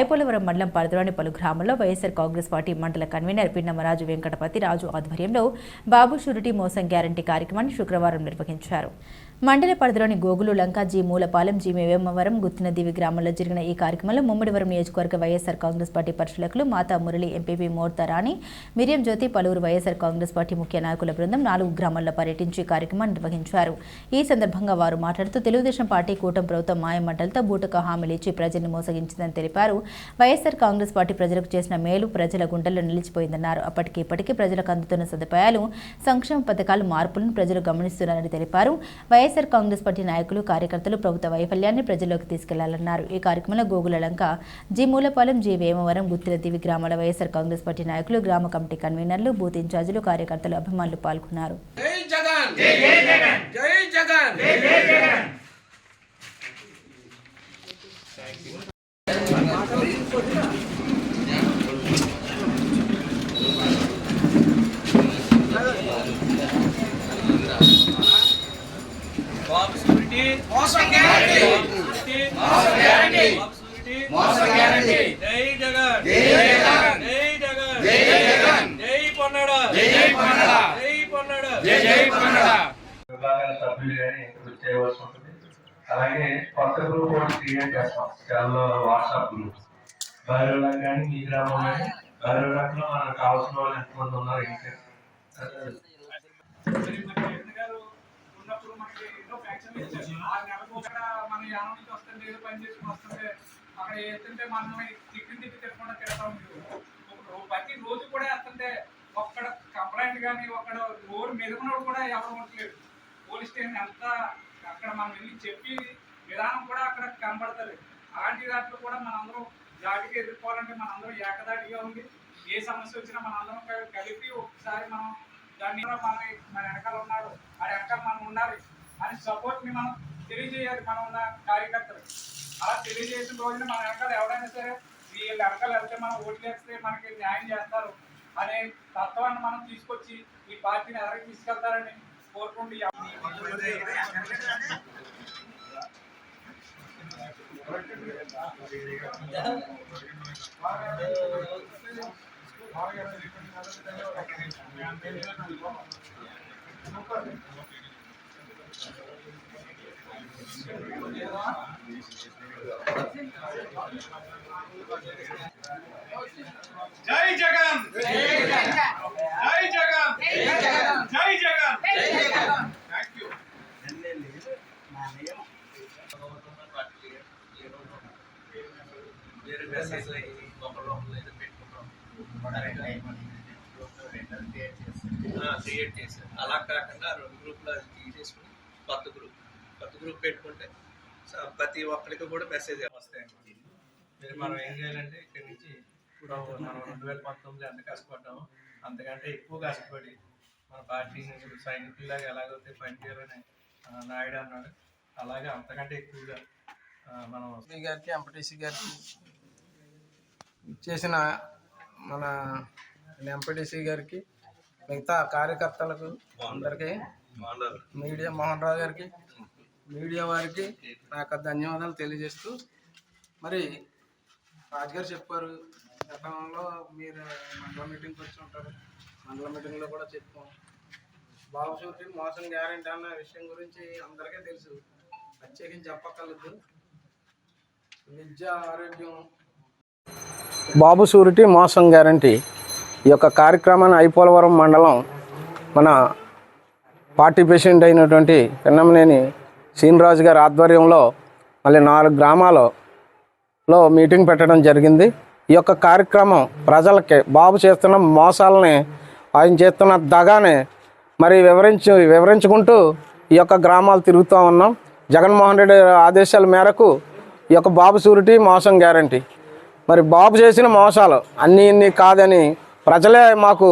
ఐపోలవరం మండలం పరిధిలోని పలు గ్రామాల్లో వైఎస్ఆర్ కాంగ్రెస్ పార్టీ మండల కన్వీనర్ పిన్నమరాజు వెంకటపతి రాజు ఆధ్వర్యంలో బాబు షూరిటీ మోసం గ్యారంటీ కార్యక్రమాన్ని శుక్రవారం నిర్వహించారు. మండల పరిధిలోని గోగులు లంక జీ మూలపాలెం జీ మేమవరం గుత్తినదివి గ్రామంలో జరిగిన ఈ కార్యక్రమంలో ముమ్మడివరం నియోజకవర్గ వైఎస్ఆర్ కాంగ్రెస్ పార్టీ పరిశీలకులు మాతా మురళి ఎంపీపీ మోర్తా రాణి మిరియం జ్యోతి పలువురు వైఎస్ఆర్ కాంగ్రెస్ పార్టీ ముఖ్య నాయకుల బృందం నాలుగు గ్రామాల్లో పర్యటించి కార్యక్రమాన్ని నిర్వహించారు. ఈ సందర్భంగా వారు మాట్లాడుతూ తెలుగుదేశం పార్టీ కూటమి ప్రభుత్వం మాయమంటలతో బూటక హామీలు ఇచ్చి ప్రజల్ని మోసగించిందని తెలిపారు. వైఎస్ఆర్ కాంగ్రెస్ పార్టీ ప్రజలకు చేసిన మేలు ప్రజల గుండెల్లో నిలిచిపోయిందన్నారు. అప్పటికి ఇప్పటికీ ప్రజలకు అందుతున్న సదుపాయాలు సంక్షేమ పథకాలు మార్పులను ప్రజలు గమనిస్తున్నారని తెలిపారు. వైఎస్ వైఎస్ఆర్ కాంగ్రెస్ పార్టీ నాయకులు కార్యకర్తలు ప్రభుత్వ వైఫల్యాన్ని ప్రజల్లోకి తీసుకెళ్ళాలన్నారు. ఈ కార్యక్రమంలో గోగుల లంక జి మూలపాలెం జి వేమవరం గుత్తిల దివి గ్రామాల వైఎస్ఆర్ కాంగ్రెస్ పార్టీ నాయకులు గ్రామ కమిటీ కన్వీనర్లు బూత్ ఇన్ఛార్జీలు కార్యకర్తలు అభిమానులు పాల్గొన్నారు. జై జగన్! జై జగన్ జై జై జగన్ మోసం గ్యారంటీ మోసం గ్యారంటీ మోసం గ్యారంటీ జై జగన్ జై జగన్ జై జగన్ జై జగన్ జై పొన్నడ జై జై పొన్నడ జై పొన్నడ జై జై పొన్నడ విభాగాల సభ్యులు కానీ ఇప్పుడు చేయవలసి ఉంటుంది. అలాగే కొత్త గ్రూప్ ఒకటి క్రియేట్ చేస్తాం. చాలా వాట్సాప్ గ్రూప్. బైరోలా కానీ మీ గ్రామం కానీ బైరోలాలో మనకు కావాల్సిన వాళ్ళు ఎంతమంది ఉన్నారు ఇంకా మరి మన జగన్ గారు ఉన్నప్పుడు మనకి ఎన్నో ఫ్యాక్షన్ ఇచ్చారు ఆ నెలకు అక్కడ మన యానం నుంచి వస్తుంటే ఏదో పని చేసుకుని వస్తుంటే అక్కడ వేస్తుంటే మనం తిట్టి తిట్టి తిట్టకుండా తిడతా ఉంది ప్రతి రోజు కూడా వేస్తుంటే ఒక్కడ కంప్లైంట్ కానీ ఒక్కడ రోడ్డు మెరుగునోడు కూడా ఎవరు ఉండట్లేదు పోలీస్ స్టేషన్ ఎంత అక్కడ మనం వెళ్ళి చెప్పి విధానం కూడా అక్కడ కనబడతలేదు అలాంటి దాంట్లో కూడా మనందరం జాగ్రత్తగా ఎదుర్కోవాలంటే మనందరం ఏకదాటిగా ఉంది ఏ సమస్య వచ్చినా మనందరం క- కలిపి ఒకసారి మనం దాన్ని కూడా మన మన వెనకాల ఉన్నాడు ఆ వెనకాల మనం ఉండాలి అని సపోర్ట్ని మనం తెలియజేయాలి మనం ఉన్న కార్యకర్తలు అలా తెలియజేసిన రోజున మన వెనకాల ఎవరైనా సరే వీళ్ళ వెనకాల వెళ్తే మనం ఓట్లు వేస్తే మనకి న్యాయం చేస్తారు అనే తత్వాన్ని మనం తీసుకొచ్చి ఈ పార్టీని ఎవరికి తీసుకెళ్తారని కోరుకుంటూ ఈ జై జగన్! జై జగన్! జై జగన్! థ్యాంక్ యూ వేరే మెసేజ్ ఒకళ్ళు ఏదో పెట్టుకున్నాం క్రియేట్ చేశారు. అలా కాకుండా రెండు గ్రూపులు తీసేసుకుని కొత్త గ్రూప్. కొత్త గ్రూప్ పెట్టుకుంటే ప్రతి ఒక్కరికి కూడా మెసేజ్ వస్తాయి మీరు మనం ఏం చేయాలంటే ఇక్కడి నుంచి ఇప్పుడు మనం రెండు వేల పంతొమ్మిది ఎంత కష్టపడ్డామో. అంతకంటే ఎక్కువ కష్టపడి మన ఇప్పుడు సైనికుల్లాగా ఎలాగైతే పనిచేయాలని నాయుడు అన్నాడు అలాగే అంతకంటే ఎక్కువగా మనం గారికి ఎంపీటీసీ గారికి చేసిన మన ఎంపీటీసీ గారికి మిగతా కార్యకర్తలకు అందరికీ మీడియా మోహన్ రావు గారికి మీడియా వారికి నా యొక్క ధన్యవాదాలు తెలియజేస్తూ మరి రాజుగారు చెప్పారు గతంలో మీరు మండల మీటింగ్కి వచ్చి ఉంటారు మండల మీటింగ్లో కూడా చెప్పాం. బాబు షూరిటీ మోసం గ్యారెంటీ అన్న విషయం గురించి అందరికీ తెలుసు ప్రత్యేకించి చెప్పక్కర్లేదు. విద్య ఆరోగ్యం. బాబు షూరిటీ మోసం గ్యారంటీ ఈ యొక్క కార్యక్రమాన్ని ఐపోలవరం మండలం మన పార్టీ ప్రెసిడెంట్ అయినటువంటి పిన్నమనేని శ్రీనిరాజు గారి ఆధ్వర్యంలో మళ్ళీ నాలుగు గ్రామాలలో మీటింగ్ పెట్టడం జరిగింది. ఈ యొక్క కార్యక్రమం ప్రజలకి బాబు చేస్తున్న మోసాలని ఆయన చేస్తున్న దగానే మరి వివరించి వివరించుకుంటూ ఈ యొక్క గ్రామాలు తిరుగుతూ ఉన్నాం. జగన్మోహన్ రెడ్డి ఆదేశాల మేరకు ఈ యొక్క బాబు సూరిటీ మోసం గ్యారంటీ. మరి బాబు చేసిన మోసాలు అన్నీ ఇన్ని కాదని ప్రజలే మాకు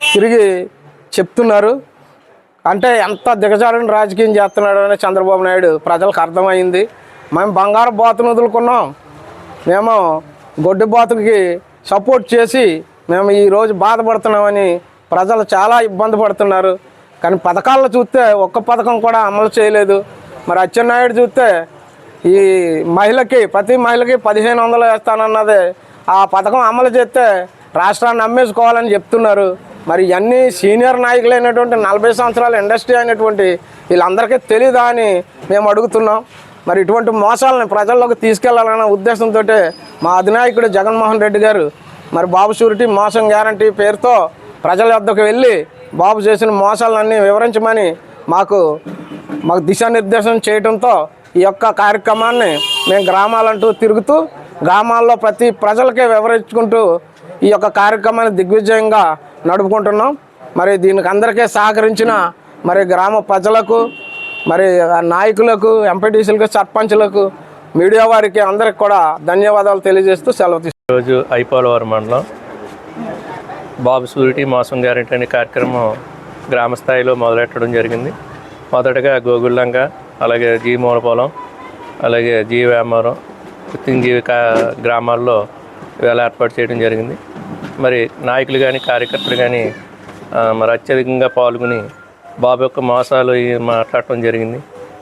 తిరిగి చెప్తున్నారు. అంటే ఎంత దిగజారిన రాజకీయం చేస్తున్నాడు అని చంద్రబాబు నాయుడు ప్రజలకు అర్థమైంది. మేము బంగారు బాతును వదులుకున్నాం. మేము గొడ్డు బాతుకి సపోర్ట్ చేసి మేము ఈరోజు బాధపడుతున్నామని ప్రజలు చాలా ఇబ్బంది పడుతున్నారు. కానీ పథకాలను చూస్తే ఒక్క పథకం కూడా అమలు చేయలేదు. మరి అచ్చెన్నాయుడు చూస్తే ఈ మహిళకి ప్రతి మహిళకి పదిహేను వందలు వేస్తానన్నది. ఆ పథకం అమలు చేస్తే రాష్ట్రాన్ని అమ్మేసుకోవాలని చెప్తున్నారు. మరి ఇవన్నీ సీనియర్ నాయకులైనటువంటి నలభై సంవత్సరాల ఇండస్ట్రీ అయినటువంటి వీళ్ళందరికీ తెలీదా అని మేము అడుగుతున్నాం. మరి ఇటువంటి మోసాలను ప్రజల్లోకి తీసుకెళ్ళాలన్న ఉద్దేశంతో మా అధినాయకుడు జగన్మోహన్ రెడ్డి గారు మరి బాబు షూరిటీ మోసం గ్యారంటీ పేరుతో ప్రజల వద్దకు వెళ్ళి బాబు చేసిన మోసాలన్నీ వివరించమని మాకు మాకు దిశానిర్దేశం చేయడంతో ఈ యొక్క కార్యక్రమాన్ని మేము గ్రామాలంటూ తిరుగుతూ గ్రామాల్లో ప్రతి ప్రజలకే వివరించుకుంటూ ఈ యొక్క కార్యక్రమాన్ని దిగ్విజయంగా నడుపుకుంటున్నాం. మరి దీనికి అందరికీ సహకరించిన మరి గ్రామ ప్రజలకు మరి నాయకులకు ఎంపీటీసీలకు సర్పంచ్లకు మీడియా వారికి అందరికి కూడా ధన్యవాదాలు తెలియజేస్తూ సెలవు తీసుకు ఈరోజు ఐపోలవరం మండలం బాబు సూరిటీ మోసం గ్యారెంటీ అనే కార్యక్రమం గ్రామ స్థాయిలో మొదలెట్టడం జరిగింది. మొదటగా గోగుళ్ళంక అలాగే జీ మూలపొలం అలాగే జీ వేమవరం పుత్తింజీవి కా గ్రామాల్లో ఇవాళ ఏర్పాటు చేయడం జరిగింది. మరి నాయకులు కానీ కార్యకర్తలు కానీ మరి అత్యధికంగా పాల్గొని బాబు యొక్క మోసాలు మాట్లాడటం జరిగింది.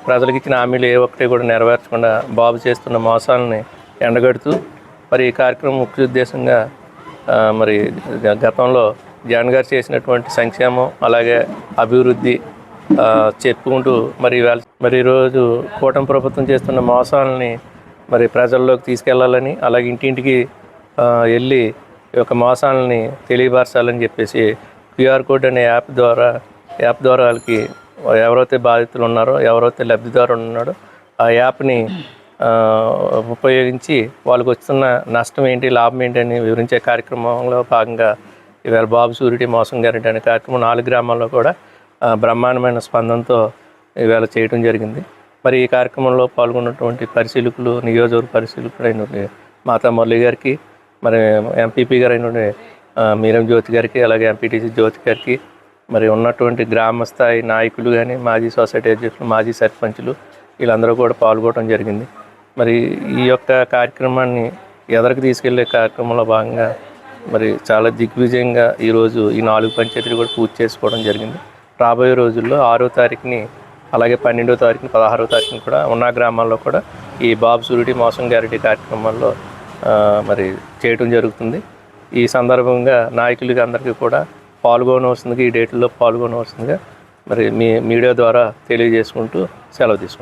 ప్రజలకు ఇచ్చిన హామీలు ఏ ఒక్కటి కూడా నెరవేర్చకుండా బాబు చేస్తున్న మోసాలని ఎండగడుతూ మరి ఈ కార్యక్రమం ముఖ్య ఉద్దేశంగా మరి గతంలో జగన్ గారు చేసినటువంటి సంక్షేమం అలాగే అభివృద్ధి చెప్పుకుంటూ మరి ఇవాళ మరి ఈరోజు కూటమి ప్రభుత్వం చేస్తున్న మోసాలని మరి ప్రజల్లోకి తీసుకెళ్ళాలని అలాగే ఇంటింటికి వెళ్ళి ఈ యొక్క మోసాలని తెలియపరచాలని చెప్పేసి క్యూఆర్ కోడ్ అనే యాప్ ద్వారా యాప్ ద్వారా వాళ్ళకి ఎవరైతే బాధితులు ఉన్నారో ఎవరైతే లబ్ధిదారు ఉన్నాడో ఆ యాప్ని ఉపయోగించి వాళ్ళకి వస్తున్న నష్టం ఏంటి లాభం ఏంటి అని వివరించే కార్యక్రమంలో భాగంగా ఇవాళ బాబు సూరిటీ మోసం గ్యారెంటీ అనే కార్యక్రమం నాలుగు గ్రామాల్లో కూడా బ్రహ్మాండమైన స్పందనతో ఇవాళ చేయడం జరిగింది. మరి ఈ కార్యక్రమంలో పాల్గొన్నటువంటి పరిశీలకులు నియోజకవర్గ పరిశీలకుడైన మాతా మురళి గారికి మరి ఎంపీపీ గారు అయిన మీరం జ్యోతి గారికి అలాగే ఎంపీటీసీ జ్యోతి గారికి మరి ఉన్నటువంటి గ్రామ స్థాయి నాయకులు కానీ మాజీ సొసైటీ అధ్యక్షులు మాజీ సర్పంచులు వీళ్ళందరూ కూడా పాల్గొనడం జరిగింది. మరి ఈ యొక్క కార్యక్రమాన్ని ఎదరికి తీసుకెళ్ళే కార్యక్రమంలో భాగంగా మరి చాలా దిగ్విజయంగా ఈరోజు ఈ నాలుగు పంచాయతీలు కూడా పూర్తి చేసుకోవడం జరిగింది. రాబోయే రోజుల్లో ఆరో తారీఖుని అలాగే పన్నెండో తారీఖుని పదహారో తారీఖుని కూడా ఉన్న గ్రామాల్లో కూడా ఈ బాబు సూరిటీ మోసం గ్యారెంటీ కార్యక్రమాల్లో మరి చేయటం జరుగుతుంది. ఈ సందర్భంగా నాయకులకి అందరికీ కూడా పాల్గొనవలసిందిగా ఈ డేట్లో పాల్గొనవలసిందిగా మరి మీ మీడియా ద్వారా తెలియజేసుకుంటూ సెలవు తీసుకుంటాం